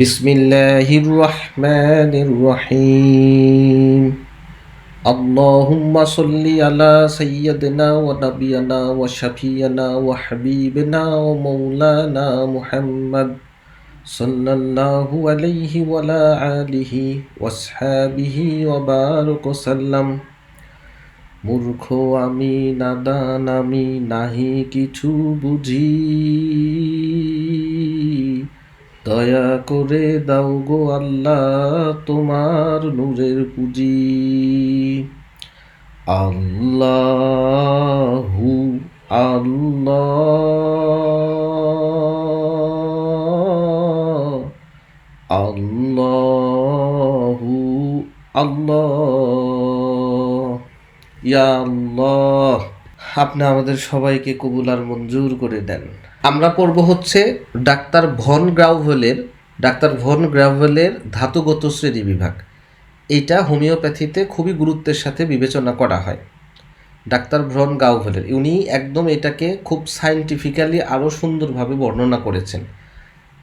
بسم الله الرحمن الرحيم اللهم صل على سيدنا ونبينا وشفينا وحبيبنا ومولانا محمد صلى الله عليه وعلى آله واصحابه وبارك وسلم মূর্খ আমি নাদান আমি নাহি কিছু বুঝি দয়া করে দাও গো আল্লাহ তোমার নূরের পুঁজি। আল্লাহু আল্লাহ। আল্লাহু আল্লাহ। ইয়া আল্লাহ। আপনি আমাদের সবাইকে কবুল আর মঞ্জুর করে দেন। আমরা পড়ব হচ্ছে ডাক্তার ভন গ্রাউভেলের, ডাক্তার ভন গ্রাউভেলের ধাতুগত শ্রেণি বিভাগ। এটা হোমিওপ্যাথিতে খুবই গুরুত্বের সাথে বিবেচনা করা হয়। ডাক্তার ভ্রন গাউভেলের উনি একদম এটাকে খুব সায়েন্টিফিক্যালি আরও সুন্দরভাবে বর্ণনা করেছেন।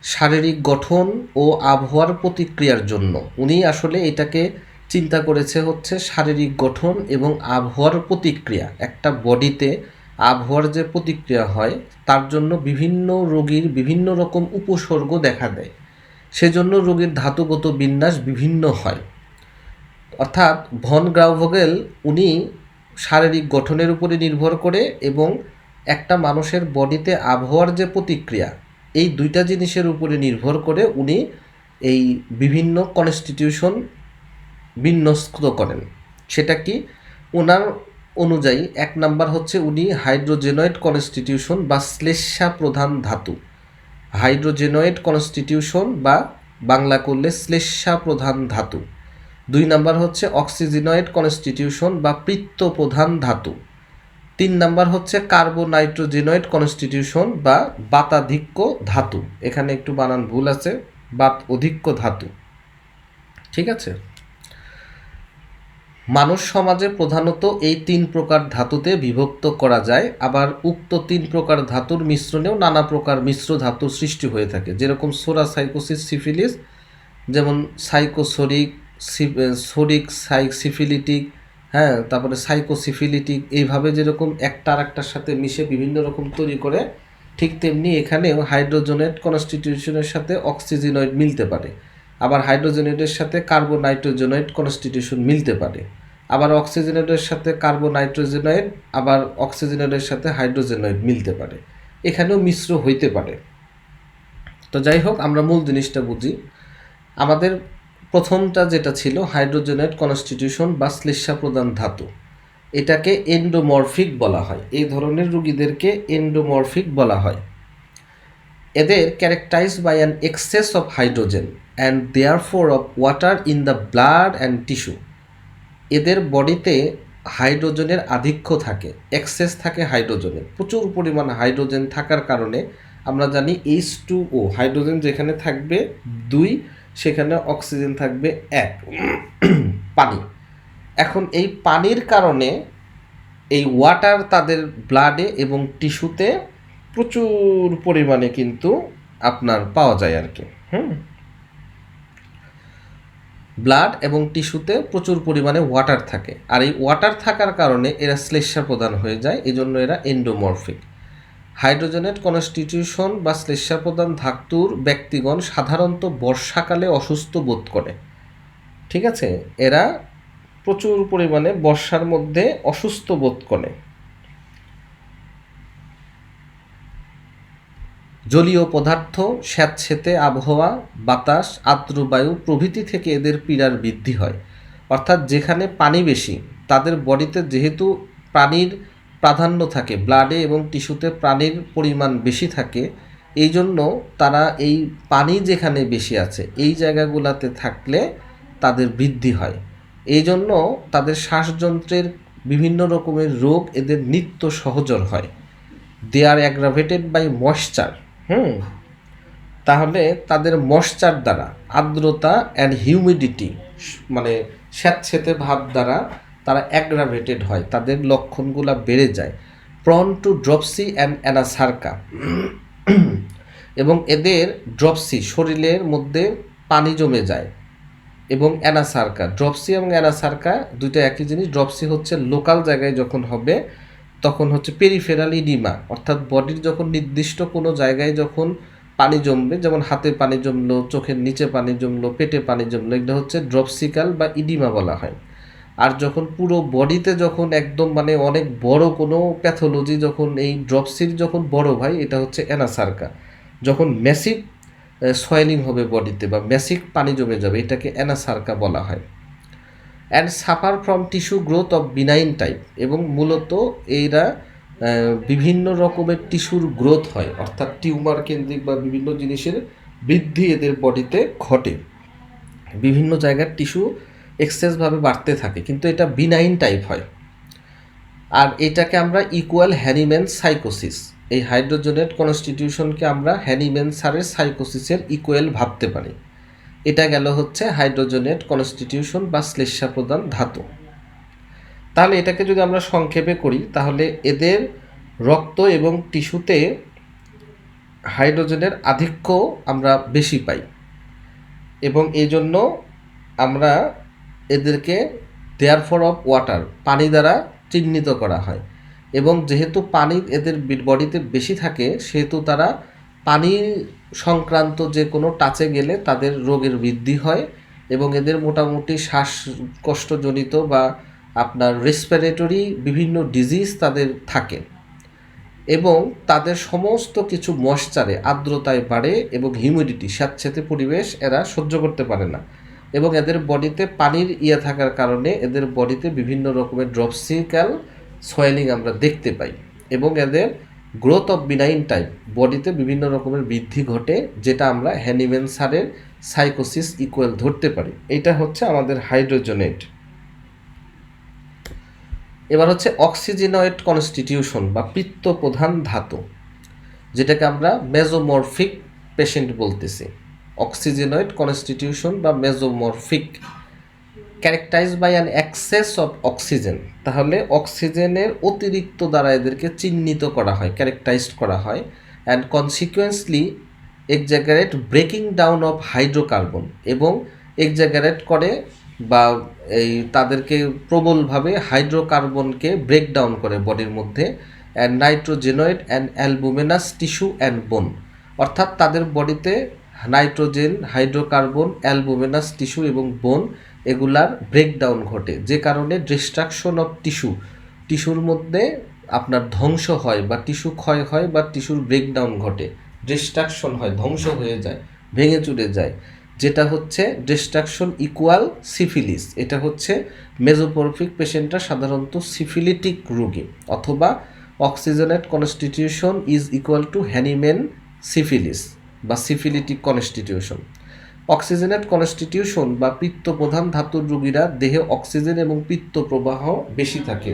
শারীরিক গঠন ও আবহাওয়ার প্রতিক্রিয়ার জন্য। উনি আসলে এটাকে চিন্তা করেছে হচ্ছে শারীরিক গঠন এবং আবহাওয়ার প্রতিক্রিয়া। একটা বডিতে আবহাওয়ার যে প্রতিক্রিয়া হয়, তার জন্য বিভিন্ন রোগীর বিভিন্ন রকম উপসর্গ দেখা দেয়। সেজন্য রোগীর ধাতুগত বিন্যাস বিভিন্ন হয়। অর্থাৎ ভন গ্রাউভগেল উনি শারীরিক গঠনের উপরে নির্ভর করে এবং একটা মানুষের বডিতে আবহাওয়ার যে প্রতিক্রিয়া, এই দুইটা জিনিসের উপরে নির্ভর করে উনি এই বিভিন্ন কনস্টিটিউশন বিন্যস্ত করেন। সেটা কি? ওনার অনুযায়ী এক নাম্বার হচ্ছে উনি হাইড্রোজেনয়েড কনস্টিটিউশন বা শ্লেষা প্রধান ধাতু। হাইড্রোজেনয়েড কনস্টিটিউশন বা বাংলা করলে শ্লেষা প্রধান ধাতু। দুই নাম্বার হচ্ছে অক্সিজেনয়েড কনস্টিটিউশন বা পৃত্ত প্রধান ধাতু। তিন নাম্বার হচ্ছে কার্বোনাইট্রোজেনয়েড কনস্টিটিউশন বা বাতাধিক্য ধাতু। এখানে একটু বানান ভুল আছে, বাত অধিক্য ধাতু। ঠিক আছে? মানুষ সমাজে প্রধানত এই তিন প্রকার ধাতুতে বিভক্ত করা যায়, আবার উক্ত তিন প্রকার ধাতুর মিশ্রণেও নানা প্রকার মিশ্র ধাতু সৃষ্টি হয়ে থাকে। যেরকম সোরা সাইকোসিস সিফিলিস, যেমন সাইকোসোরিক সোরিক সাইক সিফিলিটিক হ্যাঁ তারপরে সাইকোসিফিলিটিক, এইভাবে যেরকম একটা আর একটার সাথে মিশে বিভিন্ন রকম তৈরি করে, ঠিক তেমনি এখানেও হাইড্রোজেনেট কনস্টিটিউশনের সাথে অক্সিজেনয়েড মিলতে পারে। আবার হাইড্রোজেনেটের সাথে কার্বোনাইট্রোজেনয়েড কনস্টিটিউশন মিলতে পারে। আবার অক্সিজেনেটের সাথে কার্বোনাইট্রোজেনয়েড আবার অক্সিজেনেটের সাথে হাইড্রোজেনয়েড মিলতে পারে। এখানেও মিশ্র হইতে পারে। তো যাই হোক, আমরা মূল জিনিসটা বুঝি। আমাদের প্রথমটা যেটা ছিল হাইড্রোজেনেট কনস্টিটিউশন বা শ্লেষা প্রদান ধাতু। এটাকে এন্ডোমরফিক বলা হয়। এই ধরনের রুগীদেরকে এন্ডোমরফিক বলা হয়। এদের characterise by an excess of hydrogen and therefore of water in the blood and tissue এদের বডিতে হাইড্রোজেনের আধিক্য থাকে এক্সেস থাকে হাইড্রোজেনের প্রচুর পরিমাণ হাইড্রোজেন থাকার কারণে আমরা জানি এইচ টু ও হাইড্রোজেন যেখানে থাকবে দুই, সেখানে অক্সিজেন থাকবে এক। পানি। এখন এই পানির কারণে এই ওয়াটার তাদের ব্লাডে এবং টিস্যুতে প্রচুর পরিমাণে কিন্তু আপনার পাওয়া যায় আর কি। হুম। ব্লাড এবং টিস্যুতে প্রচুর পরিমাণে ওয়াটার থাকে। আর এই ওয়াটার থাকার কারণে এরা শ্লেষা প্রদান হয়ে যায় এই জন্য এরা এন্ডোমরফিক হাইড্রোজেনেট কনস্টিটিউশন বা শ্লেষা প্রদান ধাতুর ব্যক্তিগণ সাধারণত বর্ষাকালে অসুস্থ বোধ করে। ঠিক আছে? এরা প্রচুর পরিমাণে বর্ষার মধ্যে অসুস্থ বোধ করে। জলীয় পদার্থ, স্যাঁতসেঁতে আবহাওয়া, বাতাস আর্দ্র বায়ু প্রভৃতি থেকে এদের পীড়ার বৃদ্ধি হয়। অর্থাৎ যেখানে পানি বেশি, তাদের বডিতে যেহেতু প্রাণীর প্রাধান্য থাকে, ব্লাডে এবং টিস্যুতে প্রাণীর পরিমাণ বেশি থাকে এই জন্য তারা এই পানি যেখানে বেশি আছে, এই জায়গাগুলোতে থাকলে তাদের বৃদ্ধি হয়। এই জন্য তাদের শ্বাসযন্ত্রের বিভিন্ন রকমের রোগ এদের নিত্য সহজর হয়। They are aggravated by moisture hmm. তাহলে তাদের ময়শ্চার দ্বারা, আর্দ্রতা অ্যান্ড হিউমিডিটি মানে স্যাঁতসেঁতে ভাব দ্বারা তারা অ্যাগ্রাভেটেড হয়, তাদের লক্ষণগুলো বেড়ে যায়। Prone to dropsy and anasarca এবং এদের ড্রপসি শরীরের মধ্যে পানি জমে যায় এবং অ্যানাসার্কা ড্রপসি এবং অ্যানাসার্কা দুইটা একই জিনিস ড্রপসি হচ্ছে লোকাল জায়গায় যখন হবে তখন হচ্ছে পেরিফেরাল ইডিমা অর্থাৎ বডির যখন নির্দিষ্ট কোনো জায়গায় যখন পানি জমবে, যেমন হাতে পানি জমলো, চোখের নিচে পানি জমলো, পেটে পানি জমলো এগুলো হচ্ছে ড্রপসিকাল বা ইডিমা বলা হয়। আর যখন পুরো বডিতে যখন একদম মানে অনেক বড় কোনো প্যাথোলজি যখন এই ড্রপসির যখন বড় ভাই এটা হচ্ছে অ্যানাসার্কা। যখন ম্যাসিভ সয়েলিং হবে বডিতে বা ম্যাসিভ পানি জমে যাবে, এটাকে অ্যানাসার্কা বলা হয়। And suffer from tissue growth of benign type এবং মূলত এরা বিভিন্ন রকমের টিস্যুর গ্রোথ হয়, অর্থাৎ টিউমার কেন্দ্রিক বা বিভিন্ন জিনিসের বৃদ্ধি এদের বডিতে ঘটে। বিভিন্ন জায়গার টিস্যু এক্সেসভাবে বাড়তে থাকে, কিন্তু এটা বিনাইন টাইপ হয়। আর এটাকে আমরা ইকুয়াল হ্যানিম্যান সাইকোসিস এই হাইড্রোজেনেট কনস্টিটিউশনকে আমরা হ্যানিম্যান সারের সাইকোসিসের ইকুয়াল ভাবতে পারি। এটা গেল হচ্ছে হাইড্রোজেনেট কনস্টিটিউশন বা শ্লেষ্মা প্রদান ধাতু। তাহলে এটাকে যদি আমরা সংক্ষেপে করি, তাহলে এদের রক্ত এবং টিস্যুতে হাইড্রোজেনের আধিক্য আমরা বেশি পাই। এবং এই জন্য আমরা এদেরকে দেয়ার ফর অফ ওয়াটার পানি দ্বারা চিহ্নিত করা হয়। এবং যেহেতু পানি এদের বডিতে বেশি থাকে, সেহেতু তারা পানি সংক্রান্ত যে কোনো টাচে গেলে তাদের রোগের বৃদ্ধি হয় এবং এদের মোটামুটি শ্বাসকষ্টজনিত বা আপনার রেসপিরেটরি বিভিন্ন ডিজিজ তাদের থাকে এবং তাদের সমস্ত কিছু ময়শ্চারে আর্দ্রতায় বাড়ে এবং হিউমিডিটি স্যাঁতস্যাঁতে পরিবেশ এরা সহ্য করতে পারে না এবং এদের বডিতে পানির ইয়ে থাকার কারণে এদের বডিতে বিভিন্ন রকমের ড্রপসিক্যাল সয়েলিং আমরা দেখতে পাই এবং এদের গ্রোথ অফ বিনাইন টাইপ বডিতে বিভিন্ন রকমের বৃদ্ধি ঘটে, যেটা আমরা হ্যানিমেন সারের সাইকোসিস ইকুয়াল ধরতে পারি। এটা হচ্ছে আমাদের হাইড্রোজেনেট এবার হচ্ছে অক্সিজেনয়েড কনস্টিটিউশন বা পিত্ত প্রধান ধাতু, যেটাকে আমরা মেজোমরফিক পেশেন্ট বলতেছি। অক্সিজেনয়েড কনস্টিটিউশন বা mesomorphic characterise by an excess of oxygen তাহলে অক্সিজেনের অতিরিক্ত দ্বারা এদেরকে চিহ্নিত করা হয় ক্যারেক্টাইজড করা হয় and consequently exaggerate breaking down of hydrocarbon এবং এক্সাগারেট করে বা এই তাদেরকে প্রবলভাবে হাইড্রোকার্বনকে ব্রেক ডাউন করে বডির মধ্যে and nitrogenoid and albuminous tissue and bone অর্থাৎ তাদের বডিতে নাইট্রোজেন হাইড্রোকার্বন অ্যালবুমিনাস টিস্যু এবং বোন এগুলার ব্রেকডাউন ঘটে। যে কারণে ডিস্ট্রাকশন অফ টিস্যু টিস্যুর মধ্যে আপনার ধ্বংস হয় বা টিস্যু ক্ষয় হয় বা টিস্যুর ব্রেকডাউন ঘটে। ডিস্ট্রাকশন হয়, ধ্বংস হয়ে যায়, ভেঙে চুরে যায়। যেটা হচ্ছে ডিস্ট্রাকশন ইকুয়াল সিফিলিস এটা হচ্ছে মেজোপরফিক পেশেন্টরা সাধারণত সিফিলিটিক রোগী, অথবা oxygenate constitution is equal to Hahnemann syphilis বা সিফিলিটিক কনস্টিটিউশন অক্সিজেনেট কনস্টিটিউশন বা পিত্ত প্রধান ধাতুর রোগীরা দেহে অক্সিজেন এবং পিত্ত প্রবাহ বেশি থাকে।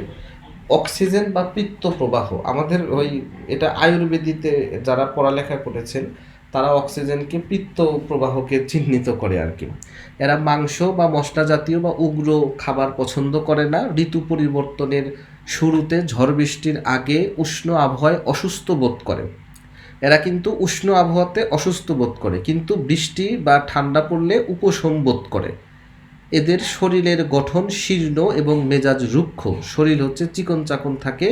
অক্সিজেন বা পিত্ত প্রবাহ আমাদের ওই এটা আয়ুর্বেদিতে যারা পড়ালেখা করেছেন, তারা অক্সিজেনকে পিত্ত প্রবাহকে চিহ্নিত করে আর কি। এরা মাংস বা মশলা জাতীয় বা উগ্র খাবার পছন্দ করে না। ঋতু পরিবর্তনের শুরুতে ঝড় বৃষ্টির আগে উষ্ণ আবহাওয়ায় অসুস্থ বোধ করে। এরা কিন্তু উষ্ণ আবহাওয়াতে অসুস্থ বোধ করে, কিন্তু বৃষ্টি বা ঠান্ডা পড়লে উপশম বোধ করে। এদের শরীরের গঠন শীর্ণ এবং মেজাজ রুক্ষ। শরীর হচ্ছে চিকন চাকন থাকে,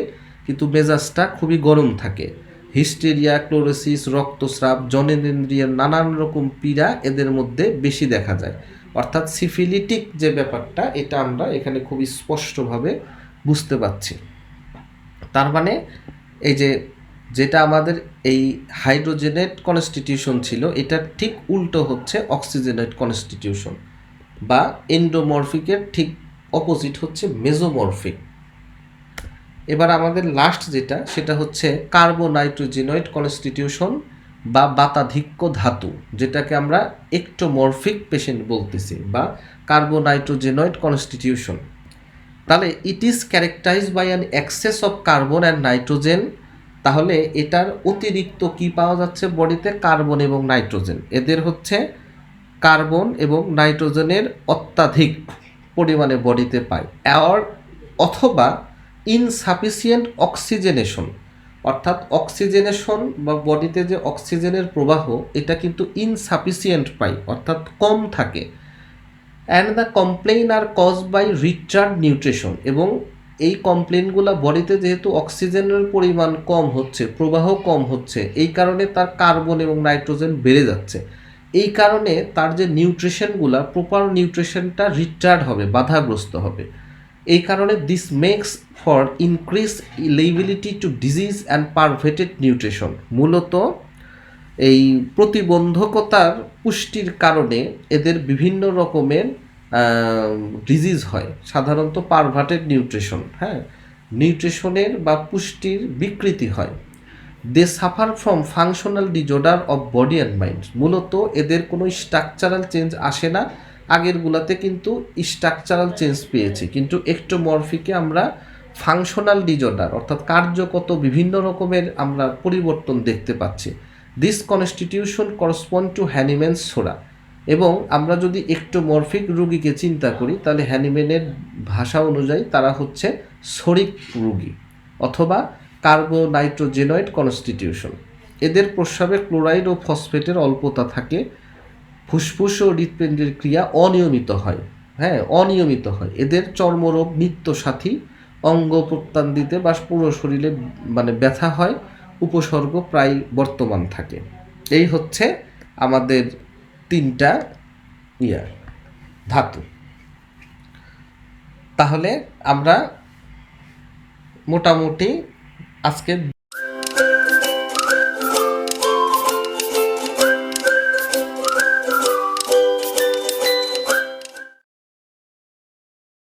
কিন্তু মেজাজটা খুবই গরম থাকে। হিস্টেরিয়া, ক্লোরোসিস, রক্তস্রাব জনেন্দ্রিয়ের নানান রকম পীড়া এদের মধ্যে বেশি দেখা যায়। অর্থাৎ সিফিলিটিক যে ব্যাপারটা, এটা আমরা এখানে খুবই স্পষ্টভাবে বুঝতে পারছি। তার মানে এই যে যেটা আমাদের এই হাইড্রোজেনেট কনস্টিটিউশন ছিল এটার ঠিক উল্টো হচ্ছে অক্সিজেনেট কনস্টিটিউশন বা এন্ডোমরফিকের ঠিক অপোজিট হচ্ছে মেজোমরফিক এবার আমাদের লাস্ট যেটা, সেটা হচ্ছে কার্বোনাইট্রোজেনয়েড কনস্টিটিউশন বা বাতাধিক্য ধাতু, যেটাকে আমরা একটোমরফিক পেশেন্ট বলতেছি বা কার্বোনাইট্রোজেনয়েড কনস্টিটিউশন তাহলে it is characterise by an excess of carbon and nitrogen তাহলে এটার অতিরিক্ত কি পাওয়া যাচ্ছে বডিতে? কার্বন এবং নাইট্রোজেন। এদের হচ্ছে কার্বন এবং নাইট্রোজেনের অত্যাধিক পরিমাণে বডিতে পায়। আর অথবা ইনসাফিসিয়েন্ট অক্সিজেনেশন অর্থাৎ অক্সিজেনেশন বা বডিতে যে অক্সিজেনের প্রবাহ, এটা কিন্তু ইনসাফিসিয়েন্ট পাই অর্থাৎ কম থাকে। And the complain are cause by retarded nutrition এবং এই কমপ্লেনগুলো বডিতে যেহেতু অক্সিজেনের পরিমাণ কম হচ্ছে, প্রবাহ কম হচ্ছে, এই কারণে তার কার্বন এবং নাইট্রোজেন বেড়ে যাচ্ছে। এই কারণে তার যে নিউট্রিশনগুলো, প্রপার নিউট্রিশনটা রিচার্ড হবে, বাধাগ্রস্ত হবে। এই কারণে this makes for increase liability to disease and perverted nutrition মূলত এই প্রতিবন্ধকতার পুষ্টির কারণে এদের বিভিন্ন রকমের ডিজিজ হয়, সাধারণত পারভার্টেড নিউট্রিশন হ্যাঁ? নিউট্রিশনের বা পুষ্টির বিকৃতি হয়। They suffer from functional disorder of body and mind মূলত এদের কোনো স্ট্রাকচারাল চেঞ্জ আসে না। আগেরগুলাতে কিন্তু স্ট্রাকচারাল চেঞ্জ পেয়েছি। কিন্তু একটোমরফিকে আমরা ফাংশনাল ডিজর্ডার অর্থাৎ কার্যগত বিভিন্ন রকমের আমরা পরিবর্তন দেখতে পাচ্ছি। This constitution correspond to Hahnemann's psora এবং আমরা যদি একটোমরফিক রুগীকে চিন্তা করি, তাহলে হ্যানিম্যানের ভাষা অনুযায়ী তারা হচ্ছে শরিক রুগী অথবা কার্বোনাইট্রোজেনয়েড কনস্টিটিউশন। এদের প্রস্রাবে ক্লোরাইড ও ফসফেটের অল্পতা থাকে, ফুসফুস ও হৃৎপিণ্ডের ক্রিয়া অনিয়মিত হয় হ্যাঁ অনিয়মিত হয়। এদের চর্মরোগ নিত্য সাথী অঙ্গ প্রত্যান দিতে বা পুরো শরীরে মানে ব্যথা হয়, উপসর্গ প্রায় বর্তমান থাকে। এই হচ্ছে আমাদের তিনটা ইয়ার ধাতু। তাহলে আমরা মোটামুটি আজকে